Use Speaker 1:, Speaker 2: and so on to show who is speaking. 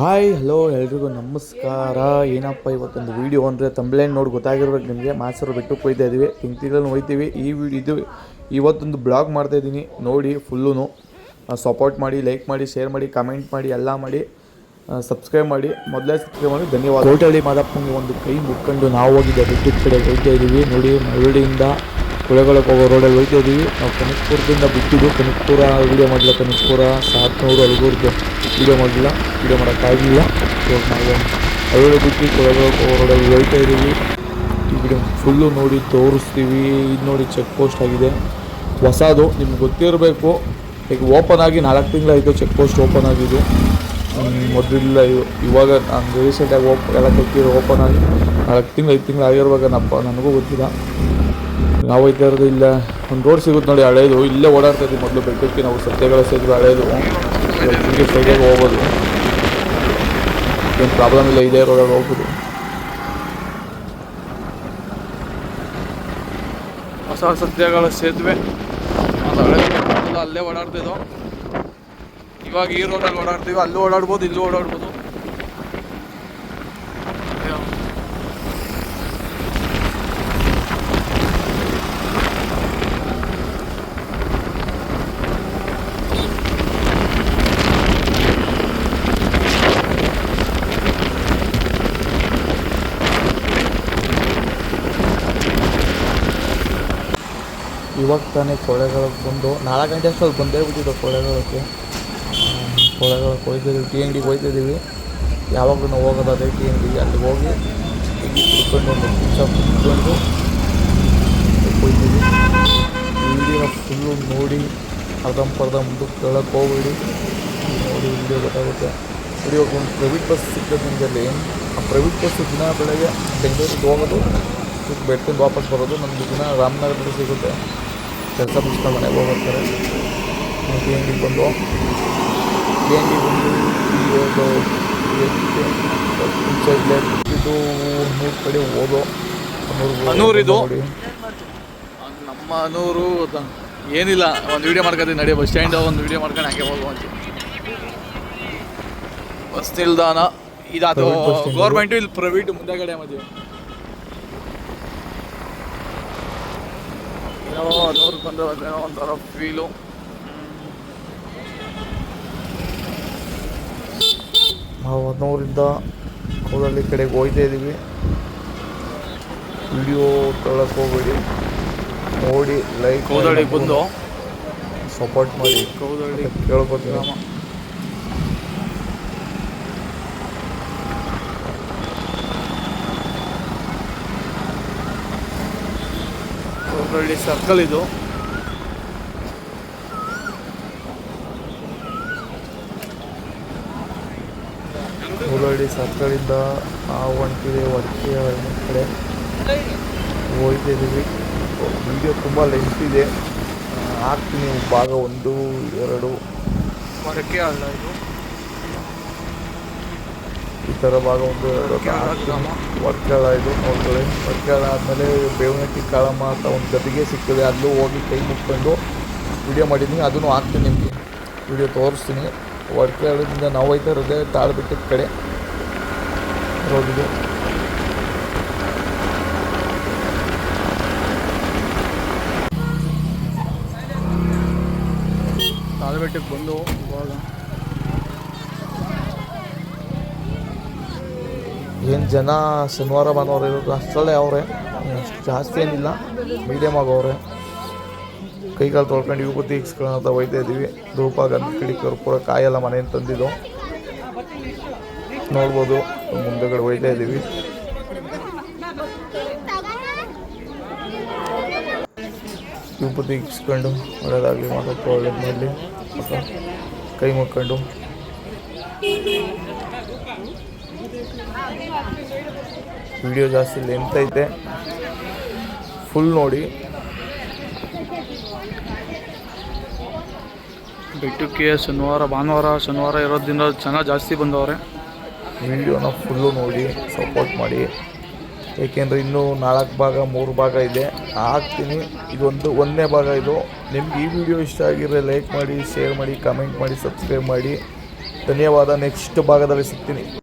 Speaker 1: Hi, hello, ಎಲ್ರಿಗೂ ನಮಸ್ಕಾರ. ಏನಪ್ಪ ಇವತ್ತೊಂದು ವಿಡಿಯೋ ಅಂದರೆ ತಂಬ್ಲೇನ್ ನೋಡಿ ಗೊತ್ತಾಗಿರ್ಬೇಕು ನಿಮಗೆ. ಮಾಸರು ಬೆಟ್ಟಕ್ಕೆ ಹೋಗ್ತಾ ಇದ್ದೀವಿ ತಿಂಗ್ತಿಗಳಲ್ಲಿ ಹೋಯ್ತೀವಿ ಈ ವಿಡಿಯೋ ಇದು ಇವತ್ತೊಂದು ಬ್ಲಾಗ್ ಮಾಡ್ತಾ ಇದ್ದೀನಿ ನೋಡಿ ಫುಲ್ಲು ಸಪೋರ್ಟ್ ಮಾಡಿ ಲೈಕ್ ಮಾಡಿ ಶೇರ್ ಮಾಡಿ ಕಮೆಂಟ್ ಮಾಡಿ, ಎಲ್ಲ ಮಾಡಿ. ಸಬ್ಸ್ಕ್ರೈಬ್ ಮಾಡಿ, ಮೊದಲೇ ಸಬ್ಸ್ಕ್ರೈಬ್ ಮಾಡಿ, ಧನ್ಯವಾದ. ಕೋಟಳ್ಳಿ ಮಾದಪ್ಪನಿಗೆ ಒಂದು ಕೈ ಮುಕ್ಕೊಂಡು ನಾವು ಹೋಗಿದ್ದೆ ಬೆಟ್ಟದ ಕಡೆ ಹೋಗ್ತಾ ಇದ್ದೀವಿ ನೋಡಿ ಮರಳಿಯಿಂದ ಕುಳೆಗಳಕ್ಕೆ ಹೋಗೋ ರೋಡಲ್ಲಿ ಹೋಗ್ತಾ ಇದ್ದೀವಿ ನಾವು ಕನಕಪುರದಿಂದ ಬಿಟ್ಟಿದ್ದು ಕನಕಪುರ ವೀಡಿಯೋ ಮಾಡಲಿಲ್ಲ ಕನಕಪುರ, ಸಾತ್ನೂರು ಹಲಗೂರಿಗೆ ವೀಡಿಯೋ ಮಾಡಲಿಲ್ಲ. ವೀಡಿಯೋ ಮಾಡೋಕ್ಕಾಗಲಿಲ್ಲ ಇವಾಗ ನಾವು ಅಳವಳ್ಳಿ ಬಿಟ್ಟು ಕುಳೆಗಳಕ್ಕೆ ಹೋಗೋ ರೋಡಲ್ಲಿ ಹೋಗ್ತಾ ಇದ್ದೀವಿ ಈ ವಿಡಿಯೋ ಫುಲ್ಲು ನೋಡಿ ತೋರಿಸ್ತೀವಿ. ಇದು ನೋಡಿ ಚೆಕ್ ಪೋಸ್ಟ್ ಆಗಿದೆ. ಹೊಸದು, ನಿಮ್ಗೆ ಗೊತ್ತಿರಬೇಕು. ಈಗ ಓಪನ್ ಆಗಿ ನಾಲ್ಕು ತಿಂಗಳಾಯಿತು ಚೆಕ್ ಪೋಸ್ಟ್ ಓಪನ್ ಆಗಿದ್ದು. ಮೊದಲಿಲ್ಲ ಇವಾಗ ನಾನು ರೀಸೆಂಟಾಗಿ ಓಪ್ ಎಲ್ಲ ತೆಗ್ದಿರೋ ಓಪನ್ ಆಗಿ. ನಾಲ್ಕು ತಿಂಗಳು, ಐದು ತಿಂಗಳು ಆಗಿರುವಾಗ ನಪ್ಪ, ನನಗೂ ಗೊತ್ತಿಲ್ಲ. ನಾವು ಹೋಯ್ತಾ ಇರೋದು ಇಲ್ಲ. ಒಂದು ರೋಡ್ ಸಿಗುತ್ತೆ ನೋಡಿ, ಹಳೇದು. ಇಲ್ಲೇ ಓಡಾಡ್ತಾ ಇದ್ವಿ ಮೊದಲು ಬೆಟ್ಟಕ್ಕೆ ನಾವು ಸತ್ಯಗಳ ಸೇತುವೆ ಹಳೇದು. ಹಿಂಗೆ ಸೈಡಾಗಿ ಹೋಗ್ಬೋದು. ಏನು ಪ್ರಾಬ್ಲಮ್ ಇಲ್ಲ, ಇದೇ ರೋಡಲ್ಲಿ ಹೋಗ್ಬೋದು.
Speaker 2: ಹೊಸ ಸತ್ಯಗಳ ಸೇತುವೆ. ಅಲ್ಲೇ ಓಡಾಡ್ತಿದ್ದೋ ಇವಾಗ ಈ ರೋಡಲ್ಲಿ ಓಡಾಡ್ತೀವಿ, ಅಲ್ಲೂ ಓಡಾಡ್ಬೋದು, ಇಲ್ಲೂ ಓಡಾಡ್ಬೋದು.
Speaker 1: ಇವಾಗ ತಾನೇ ಕೊಳೆಗಳಿಗೆ ಬಂದು ನಾಲ್ಕು ಗಂಟೆ ಅಷ್ಟೊಂದು ಬಂದೇ ಬಿಟ್ಟಿದ್ದು ಕೊಳೆಗಳಕ್ಕೆ. ಕೊಳೆಗಳಕ್ಕೆ ಹೋಯ್ತಿದ್ದೀವಿ ಟಿ ಅಂಗಡಿಗೆ ಹೋಗ್ತಿದ್ದೀವಿ ಯಾವಾಗಲೂ ನಾವು ಹೋಗೋದು ಅದೇ ಟಿ ಅಂಗಡಿಗೆ ಅಲ್ಲಿಗೆ ಹೋಗಿ ಇಲ್ಲಿ ಕುಡ್ಕೊಂಡು ಒಂದು ನಿಮಿಷ ಕುತ್ಕೊಂಡು ಹೋಯ್ತೀವಿ ವಿಡಿಯೋ ಫುಲ್ಲು ನೋಡಿ ಅರ್ಧಂಪರ್ಧ ಮುಂದಕ್ಕೆ ಕೇಳಕ್ಕೆ ಹೋಗ್ಬಿಡಿ. ನೋಡಿ ವಿಡಿಯೋ ಗೊತ್ತಾಗುತ್ತೆ. ಇವಾಗ ಒಂದು ಪ್ರೈವೇಟ್ ಬಸ್ ಸಿಗ್ತದೆ ನಿಮ್ಮಲ್ಲಿ ಆ ಪ್ರೈವೇಟ್ ಬಸ್ಸು ದಿನ ಬೆಳಗ್ಗೆ ಬೆಂಗಳೂರಿಗೆ ಹೋಗೋದು ಬೆಟ್ಟದಿಂದ ವಾಪಸ್ ಬರೋದು ನಮ್ಮದು ದಿನ ರಾಮನಗರದಲ್ಲಿ ಸಿಗುತ್ತೆ. ಕೆಲಸ ಮುಗಿಸ್ಕೊಂಡು ಮನೆಗೆ ಹೋಗ್ತಾರೆ ಟಿ ಅಂಗಡಿಗೆ ಬಂದು ಟಿ ಒಂದು ಇದು ನೂರು ಕಡೆ
Speaker 2: ನಮ್ಮ ಅನೂರು ಏನಿಲ್ಲ ಒಂದು ವಿಡಿಯೋ ಮಾಡ್ಕೊತೀವಿ ನಡಿ ಬಸ್ ಸ್ಟ್ಯಾಂಡ್ ಒಂದು ವಿಡಿಯೋ ಮಾಡ್ಕೊಂಡು ಹಂಗೆ ಹೋಗುವಂತ ಬಸ್ ನಿಲ್ದಾಣ.
Speaker 1: ಇದಾದ.
Speaker 2: ಗೌರ್ಮೆಂಟು ಇಲ್ಲಿ ಪ್ರೈವೇಟ್ ಮುಂದೆಗಡೆ ಮದುವೆ ಏನೋ ಅನೂರು ಬಂದ್ರೆ ಒಂಥರ ಫೀಲು
Speaker 1: ನಾವು ಹದಿನೂರಿಂದ ಕೋದಳ್ಳಿ ಕಡೆಗೆ ಹೋಗ್ತಾ ಇದ್ದೀವಿ. ವಿಡಿಯೋ ತೊಗೊಳಕ್ಕೆ ಹೋಗ್ಬೇಡಿ. ನೋಡಿ ಲೈಕ್
Speaker 2: ಕೋದಳಿಗೆ ಬಂದು.
Speaker 1: ಸಪೋರ್ಟ್ ಮಾಡಿ.
Speaker 2: ಕೌದಳ್ಳಿ
Speaker 1: ಕೇಳ್ಕೊತೀನಿ.
Speaker 2: ಕೂದಳ್ಳಿ ಸರ್ಕಲ್ ಇದು.
Speaker 1: ಕೋದಳ್ಳಿ ಸರ್ಕಲಿಂದ ಆ ಹೊಂಟಿದೆ ಹೊಟ್ಟೆ ಕಡೆ ಹೋಗ್ತಿದ್ದೀವಿ. ವೀಡಿಯೋ ತುಂಬ ಲೆಂತ್ ಇದೆ. ಹಾಕ್ತೀನಿ ಭಾಗ ಒಂದು ಎರಡು.
Speaker 2: ಮರಕ್ಕೆ ಅಲ್ಲ ಇದು?
Speaker 1: ಈ ಥರ ಭಾಗ ಒಂದು ಎರಡು
Speaker 2: ವರ್ಕೆಳ
Speaker 1: ಇದು ನೋಡ್ಕೊಳ್ಳಿ ವರ್ಕೆಳ ಆದಮೇಲೆ ಬೇವನಟ್ಟಿ ಕಾಳಮ್ಮ ಅಂತ ಒಂದು ಗದಿಗೆ ಸಿಗ್ತದೆ. ಅಲ್ಲೂ ಹೋಗಿ ಕೈ ಮುಟ್ಕೊಂಡು ವಿಡಿಯೋ ಮಾಡಿದ್ದೀನಿ. ಅದನ್ನು ಹಾಕ್ತೀನಿ ನಿಮಗೆ. ವಿಡಿಯೋ ತೋರಿಸ್ತೀನಿ. ವರ್ಕೆಳದಿಂದ ನಾವು ಹೋಯ್ತಾ ಇರೋದೇ ತಾಳ್ಬೆಟ್ಟದ ಕಡೆ. ರೋಡಿಗೆ.
Speaker 2: ತಾಳ್ಬೆಟ್ಟಕ್ಕೆ ಬಂದು ಇವಾಗ.
Speaker 1: ಏನು ಜನ ಶನಿವಾರ ಭಾನುವಾರ ಇರೋದು ಅಷ್ಟರಲ್ಲೇ ಅವರೇ. ಜಾಸ್ತಿ ಏನಿಲ್ಲ. ಮೀಡಿಯಮ್ ಆಗವ್ರೆ. ಕೈಕಾಲು ತೊಳ್ಕೊಂಡು ವಿಭೂತಿ ಇಕ್ಸ್ಕೊಳ್ಳೋಂತ ಒಯ್ತಾ ಇದ್ದೀವಿ. ಧೂಪ ಗಂಧ ಕಿಡಿ ಕರ್ಪೂರ ಕಾಯೆಲ್ಲ ಮನೆಯಿಂದ ತಂದಿದ್ದು. ನೋಡ್ಬೋದು, ಮುಂದೆಗಡೆ ಒಯ್ತಾ ಇದ್ದೀವಿ. ವಿಭೂತಿ ಇಕ್ಸ್ಕೊಂಡು ಒಳ್ಳೇದಾಗಲಿ ಮಾತಾಡ್ಕೊ ಒಳ್ಳೇದು ಮಾಡಲಿ ಕೈ ಮುಕ್ಕೊಂಡು ವಿಡಿಯೋ ಜಾಸ್ತಿ ಲೆಂತ್ ಐತೆ. ಫುಲ್ ನೋಡಿ.
Speaker 2: ಬೆಟ್ಟಕ್ಕೆ ಶನಿವಾರ, ಭಾನುವಾರ, ಶನಿವಾರ ಇರೋದ್ರಿಂದ ಜನ ಜಾಸ್ತಿ ಬಂದವ್ರೆ.
Speaker 1: ವಿಡಿಯೋನ ಫುಲ್ಲು ನೋಡಿ ಸಪೋರ್ಟ್ ಮಾಡಿ. ಏಕೆಂದರೆ ಇನ್ನೂ ನಾಲ್ಕು ಭಾಗ, ಮೂರು ಭಾಗ ಇದೆ. ಹಾಕ್ತೀನಿ. ಇದೊಂದು ಒಂದನೇ ಭಾಗ ಇದು. ನಿಮ್ಗೆ ಈ ವಿಡಿಯೋ ಇಷ್ಟ ಆಗಿದ್ರೆ ಲೈಕ್ ಮಾಡಿ ಶೇರ್ ಮಾಡಿ ಕಮೆಂಟ್ ಮಾಡಿ ಸಬ್ಸ್ಕ್ರೈಬ್ ಮಾಡಿ. ಧನ್ಯವಾದ. ನೆಕ್ಸ್ಟ್ ಭಾಗದಲ್ಲಿ ಸಿಗ್ತೀನಿ.